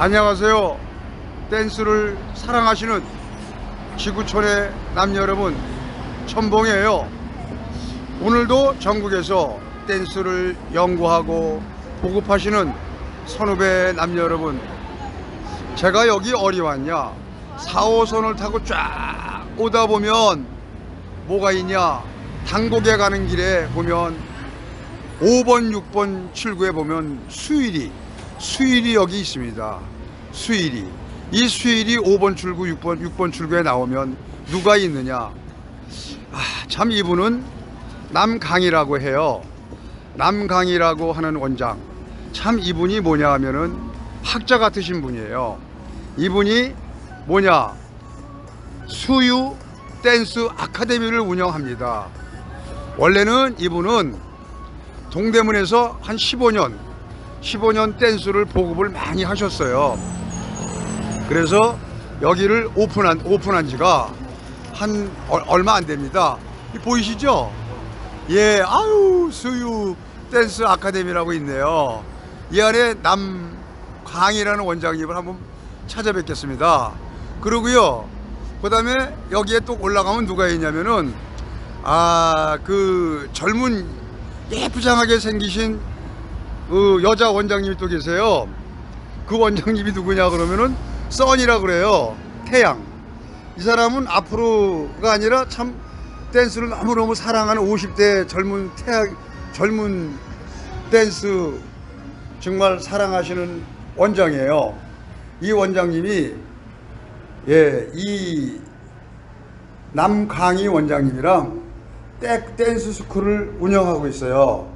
안녕하세요. 댄스를 사랑하시는 지구촌의 남녀 여러분, 천봉이에요. 오늘도 전국에서 댄스를 연구하고 보급하시는 선후배 남녀 여러분, 제가 여기 어디 왔냐? 4호선을 타고 쫙 오다 보면 뭐가 있냐? 당곡에 가는 길에 보면 5번, 6번, 7구에 보면 수일이 수일이 여기 있습니다. 수일이 이 수일이 5번 출구, 6번, 6번 출구에 나오면 누가 있느냐? 아, 참 이분은 남강이라고 해요. 남강이라고 하는 원장. 참 이분이 뭐냐 하면은 학자 같으신 분이에요. 이분이 뭐냐? 수유 댄스 아카데미를 운영합니다. 원래는 이분은 동대문에서 한 15년, 15년 댄스를 보급을 많이 하셨어요. 그래서 여기를 오픈한, 오픈한 지가 한 얼- 얼마 안 됩니다. 이 보이시죠? 예, 아유, 수유 댄스 아카데미라고 있네요. 이 안에 남광이라는 원장님을 한번 찾아뵙겠습니다. 그러고요. 그 다음에 여기에 또 올라가면 누가 있냐면은, 아, 그 젊은 예쁘장하게 생기신 그 여자 원장님이 또 계세요. 그 원장님이 누구냐 그러면은 써니라 그래요. 태양. 이 사람은 앞으로가 아니라 참 댄스를 너무너무 사랑하는 50대 젊은 태양 젊은 댄스 정말 사랑하시는 원장이에요. 이 원장님이 예, 이 남강희 원장님이랑 땡- 댄스 스쿨을 운영하고 있어요.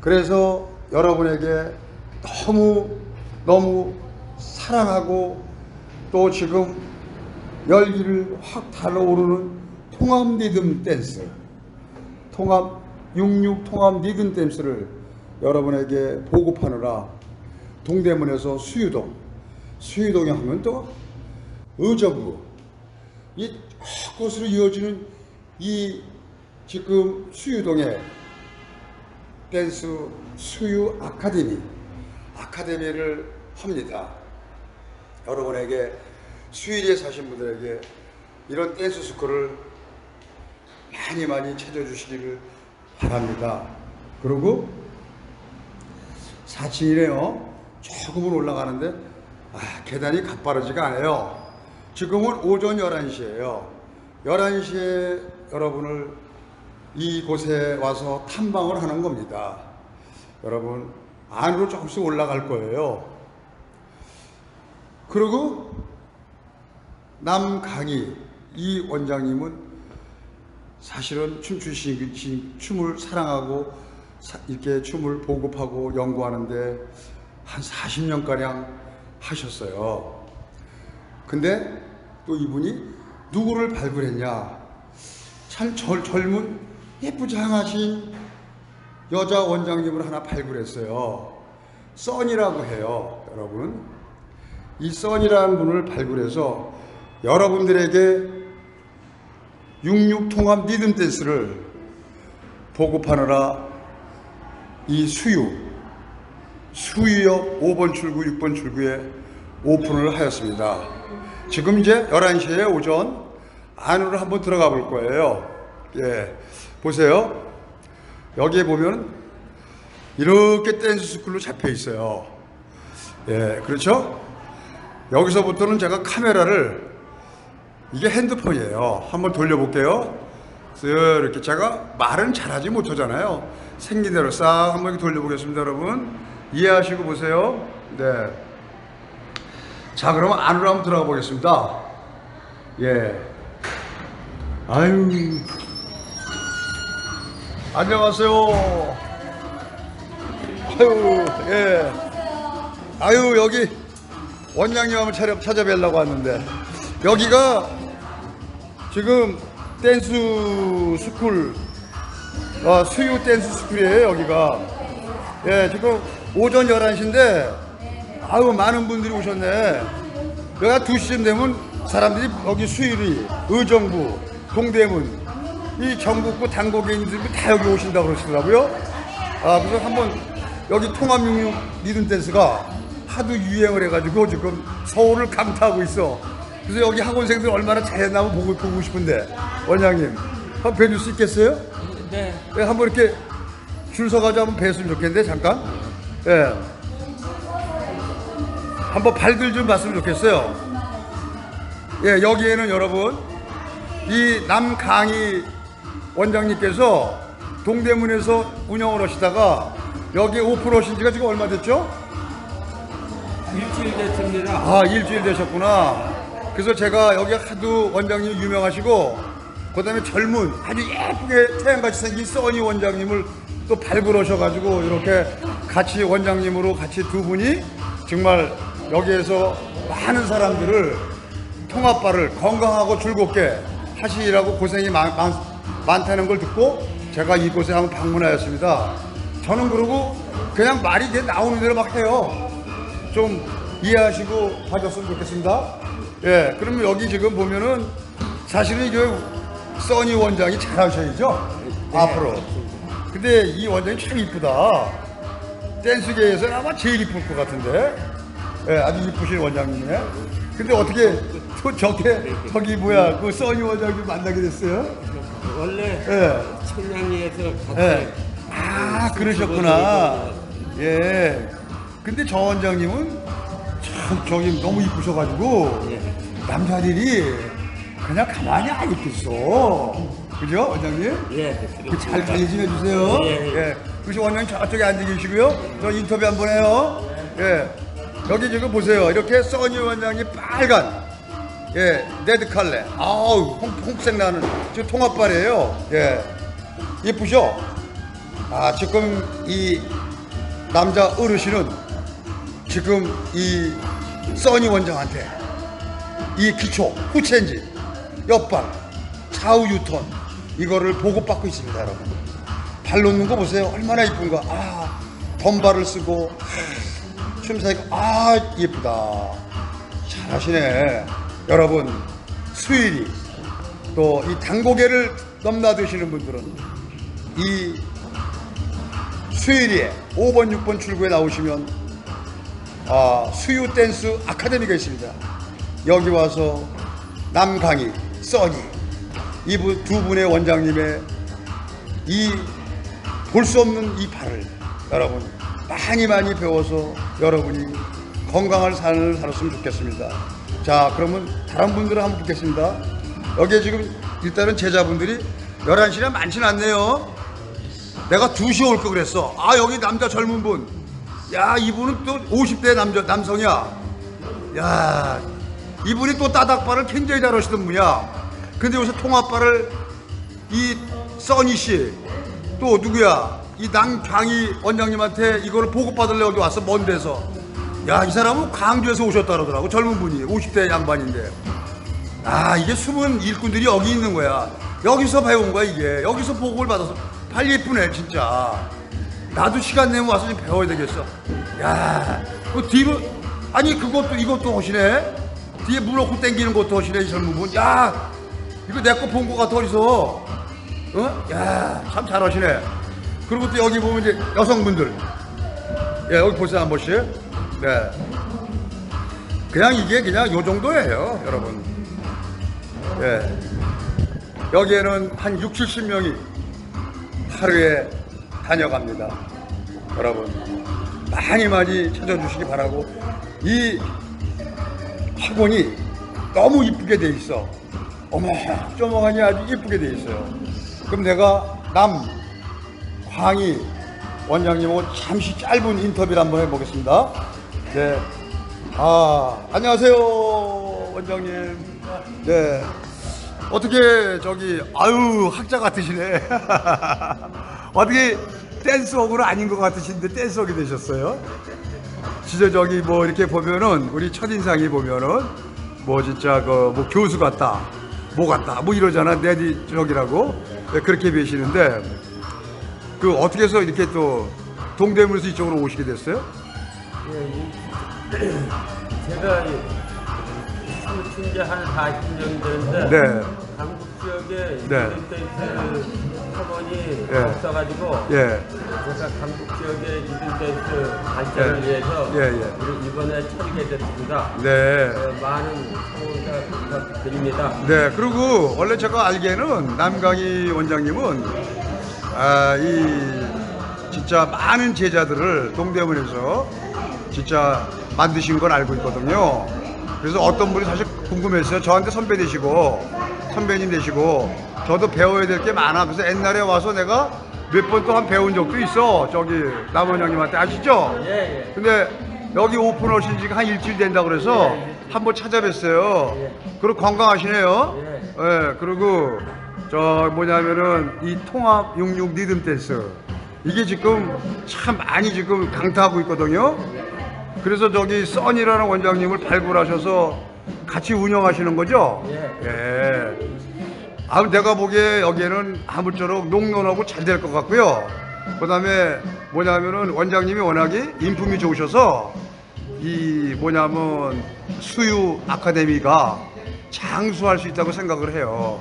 그래서 여러분에게 너무 너무 사랑하고 또 지금 열기를 확 달아오르는 통합 리듬 댄스, 통합 66 통합 리듬 댄스를 여러분에게 보급하느라 동대문에서 수유동, 수유동에 하면 또 의정부, 이 곳으로 이어지는 이 지금 수유동에 댄스 수유 아카데미 아카데미를 합니다. 여러분에게 수일에 사신 분들에게 이런 댄스 스쿨을 많이 많이 찾아주시기를 바랍니다. 그리고 4층이네요. 조금은 올라가는데 아, 계단이 가파르지가 않아요. 지금은 오전 11시예요. 11시에 여러분을 이곳에 와서 탐방을 하는 겁니다. 여러분 안으로 조금씩 올라갈 거예요. 그리고 남강희 이 원장님은 사실은 춤추시 춤을 사랑하고 사- 이렇게 춤을 보급하고 연구하는데 한 40년 가량 하셨어요. 근데 또 이분이 누구를 발굴했냐? 참 젊, 젊은 예쁘장하신 여자 원장님을 하나 발굴했어요. 써니라고 해요, 여러분. 이 써니라는 분을 발굴해서 여러분들에게 66 통합 리듬 댄스를 보급하느라 이 수유, 수유역 5번 출구, 6번 출구에 오픈을 하였습니다. 지금 이제 11시에 오전 안으로 한번 들어가 볼 거예요. 예. 보세요. 여기에 보면 이렇게 댄스 스쿨로 잡혀 있어요. 예, 그렇죠? 여기서부터는 제가 카메라를 이게 핸드폰이에요. 한번 돌려볼게요. 쓱 이렇게 제가 말은 잘하지 못하잖아요. 생긴 대로 싹 한번 돌려보겠습니다, 여러분. 이해하시고 보세요. 네. 자, 그러면 안으로 한번 들어가 보겠습니다. 예. 아유. 안녕하세요. 아유, 예. 아유, 여기 원장님 한번 찾아, 찾아뵈려고 왔는데, 여기가 지금 댄스 스쿨, 어, 수유 댄스 스쿨이에요, 여기가. 예, 지금 오전 11시인데, 아유, 많은 분들이 오셨네. 여기가 2시쯤 되면 사람들이 여기 수유리, 의정부, 동대문, 이 전국구 당고개인들이 다 여기 오신다고 그러시더라고요. 아, 그래서 한번 여기 통합육육 리듬 댄스가 하도 유행을 해가지고 지금 서울을 강타하고 있어. 그래서 여기 학원생들 얼마나 잘했나 한번 보고, 보고 싶은데 원장님 한번 뵈줄 수 있겠어요? 네. 네, 한번 이렇게 줄 서가지고 한번 뵀으면 좋겠는데 잠깐. 예. 한번 발들 좀 봤으면 좋겠어요. 예, 여기에는 여러분 이 남강희 원장님께서 동대문에서 운영을 하시다가 여기 오픈하신 지가 지금 얼마 됐죠? 일주일 됐습니다. 아 일주일 되셨구나. 그래서 제가 여기 하도 원장님 유명하시고 그다음에 젊은 아주 예쁘게 태양같이 생긴 써니 원장님을 또 발굴하셔가지고 이렇게 같이 원장님으로 같이 두 분이 정말 여기에서 많은 사람들을 통합발을 건강하고 즐겁게 하시라고 고생이 많, 많, 많다는 걸 듣고 제가 이곳에 한번 방문하였습니다. 저는 그러고 그냥 말이 이제 나오는 대로 막 해요. 좀 이해하시고 봐줬으면 좋겠습니다. 예, 그러면 여기 지금 보면은 사실은 이게 써니 원장이 잘하셔야죠. 앞으로. 근데 이 원장이 참 이쁘다. 댄스계에서는 아마 제일 이쁠 것 같은데. 예, 아주 이쁘신 원장님이네. 근데 어떻게 또 저게 저기 뭐야 그 써니 원장 좀 만나게 됐어요? 원래 예. 청량리에서 같이 예. 아 그러셨구나. 예. 근데 저 원장님은 참 저기 너무 이쁘셔가지고 예. 남자들이 그냥 가만히 안 있겠어. 그죠 원장님? 예. 그잘 관리 좀 해주세요. 예, 예. 예. 그래서 원장님 저쪽에 앉아 계시고요. 저 인터뷰 한번 해요. 예. 여기 지금 보세요. 이렇게 써니 원장님 빨간 예 레드 칼레. 아우 홍, 홍색 나는 지금 통합발이에요. 예. 예쁘죠? 아 지금 이 남자 어르신은 지금 이 써니 원장한테 이 기초 후체인지 옆발 좌우 유턴 이거를 보고받고 있습니다 여러분. 발 놓는 거 보세요. 얼마나 이쁜가. 아 덤발을 쓰고 아, 춤사니까 아 예쁘다. 잘하시네. 여러분 수일이. 또 이 당고개를 넘나드시는 분들은 이 수일이에 5번 6번 출구에 나오시면 아, 수유 댄스 아카데미가 있습니다. 여기 와서 남강희, 써니 이두 두 분의 원장님의 이 볼 수 없는 이 발을 여러분 많이 많이 배워서 여러분이 건강한 삶을 살았으면 좋겠습니다. 자, 그러면 다른 분들은 한번 듣겠습니다. 여기에 지금 일단은 제자분들이 11시나 많지는 않네요. 내가 2시에 올 거 그랬어. 아, 여기 남자 젊은 분. 야, 이분은 또 50대 남자, 남성이야. 야, 이분이 또 따닥발을 굉장히 잘 하시던 분이야. 근데 요새 통합발을 이 써니 씨, 또 누구야? 이 남강희 원장님한테 이거를 보고받으려고 여기 왔어, 먼 데서. 야, 이 사람은 광주에서 오셨다 그러더라고. 젊은 분이. 50대 양반인데. 아, 이게 숨은 일꾼들이 여기 있는 거야. 여기서 배운 거야, 이게. 여기서 보고를 받아서. 발 예쁘네, 진짜. 나도 시간 내면 와서 좀 배워야 되겠어. 야, 그 뒤로 아니 그것도 이것도 하시네. 뒤에 물 넣고 땡기는 것도 하시네 이 젊은 분. 야, 이거 내 거 본 거 같아 어디서? 어? 야, 참 잘하시네. 그리고 또 여기 보면 이제 여성분들. 예, 여기 보세요 한 번씩. 네. 그냥 이게 그냥 요 정도예요, 여러분. 예. 여기에는 한 6, 70명이 하루에 다녀갑니다. 여러분 많이 많이 찾아주시기 바라고 이 학원이 너무 이쁘게 돼 있어. 어머 쪼멍하니 아주 이쁘게 돼 있어요. 그럼 내가 남 광희 원장님하고 잠시 짧은 인터뷰를 한번 해보겠습니다. 네. 아 안녕하세요 원장님. 네. 어떻게 저기 아유 학자 같으시네. 어떻게 댄스워크는 아닌 것 같으신데 댄스워크 되셨어요? 진짜 저기 뭐 이렇게 보면은 우리 첫인상이 보면은 뭐 진짜 그 뭐 교수 같다, 뭐 같다, 뭐 이러잖아 내디 저기라고 네, 그렇게 계시는데 그 어떻게 해서 이렇게 또 동대문에서 이쪽으로 오시게 됐어요? 제가 춤춘지 한 40년 됐는데 네. 강북 지역에 네. 이든댄스 학원이 예. 없어가지고 예. 제가 강북 지역의 이든댄스 발전을 예. 위해서 예, 예. 우리 이번에 차리게 됐습니다. 네. 어, 많은 성원자 부탁드립니다. 네, 그리고 원래 제가 알기에는 남강희 원장님은 아, 이 진짜 많은 제자들을 동대문에서 진짜 만드신 건 알고 있거든요. 그래서 어떤 분이 사실 궁금했어요. 저한테 선배 되시고 선배님 되시고 저도 배워야 될 게 많아. 그래서 옛날에 와서 내가 몇 번 또한 배운 적도 있어. 저기 남 원장님한테 아시죠? 예, 예. 근데 여기 오픈하신 지가 한 일주일 된다 그래서 예, 한번 찾아뵀어요. 예. 그리고 건강하시네요. 예. 예, 그리고 저 뭐냐면은 이 통합 66 리듬 댄스 이게 지금 참 많이 지금 강타하고 있거든요. 그래서 저기 써니라는 원장님을 발굴하셔서 같이 운영하시는 거죠? 예. 예. 아, 내가 보기에 여기에는 아무쪼록 농론하고 잘 될 것 같고요. 그 다음에 뭐냐면은 원장님이 워낙에 인품이 좋으셔서 이 뭐냐면 수유 아카데미가 장수할 수 있다고 생각을 해요.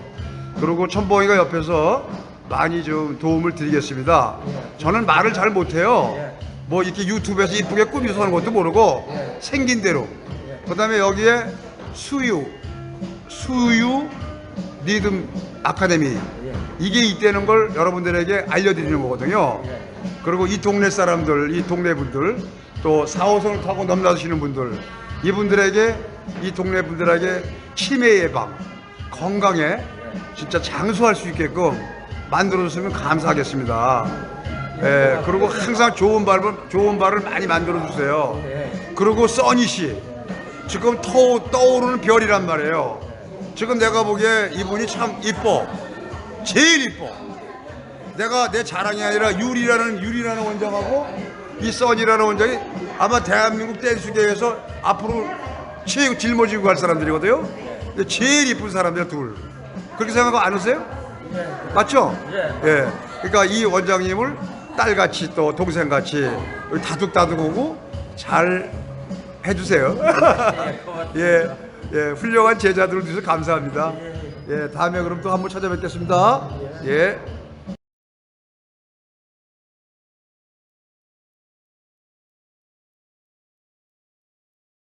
그리고 천봉이가 옆에서 많이 좀 도움을 드리겠습니다. 저는 말을 잘 못해요. 뭐 이렇게 유튜브에서 이쁘게 꾸미서 하는 것도 모르고 생긴 대로. 그 다음에 여기에 수유, 수유 리듬 아카데미 이게 있다는 걸 여러분들에게 알려드리는 거거든요. 그리고 이 동네 사람들, 이 동네 분들, 또 4호선을 타고 넘나드시는 분들, 이분들에게 이 동네 분들에게 치매 예방, 건강에 진짜 장수할 수 있게끔 만들어줬으면 감사하겠습니다. 예, 그리고 항상 좋은 발을 좋은 발을 많이 만들어 주세요. 그리고 써니 씨 지금 터, 떠오르는 별이란 말이에요. 지금 내가 보기에 이분이 참 이뻐. 제일 이뻐. 내가 내 자랑이 아니라 유리라는 유리라는 원장하고 이 써니라는 원장이 아마 대한민국 댄스계에서 앞으로 최고 짊어지고 갈 사람들이거든요. 제일 이쁜 사람들 둘. 그렇게 생각하고 안 오세요? 맞죠? 예. 그러니까 이 원장님을 딸같이 또 동생같이 다둑다둑하고 잘 해주세요. 예, 예, 훌륭한 제자들을 주셔서 감사합니다. 예, 다음에 그럼 또 한번 찾아뵙겠습니다. 예.